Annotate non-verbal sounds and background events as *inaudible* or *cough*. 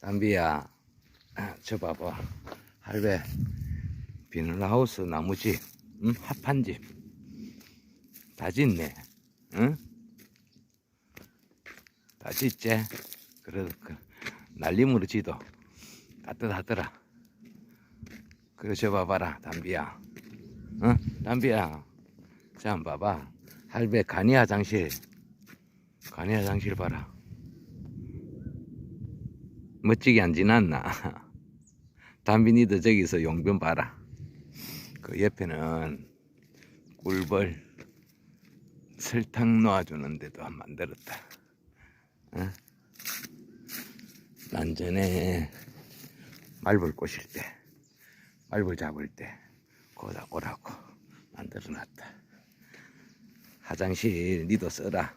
담비야, 저 봐봐. 할배, 비닐하우스 나무집, 응? 합한 집. 다 짓네, 응? 다 짓지? 그래도 그, 날림으로 지도 따뜻하더라. 그래, 저 봐봐라, 담비야. 응? 담비야. 자, 한번 봐봐. 할배 간이 화장실. 간이 화장실 봐라. 멋지게 안 지났나? *laughs* 담비니도 저기서 용변 봐라. 그 옆에는 꿀벌 설탕 놓아주는 데도 만들었다. 어? 난 전에 말벌 꼬실 때, 말벌 잡을 때, 거기다 오라고 만들어 놨다. 화장실 니도 써라.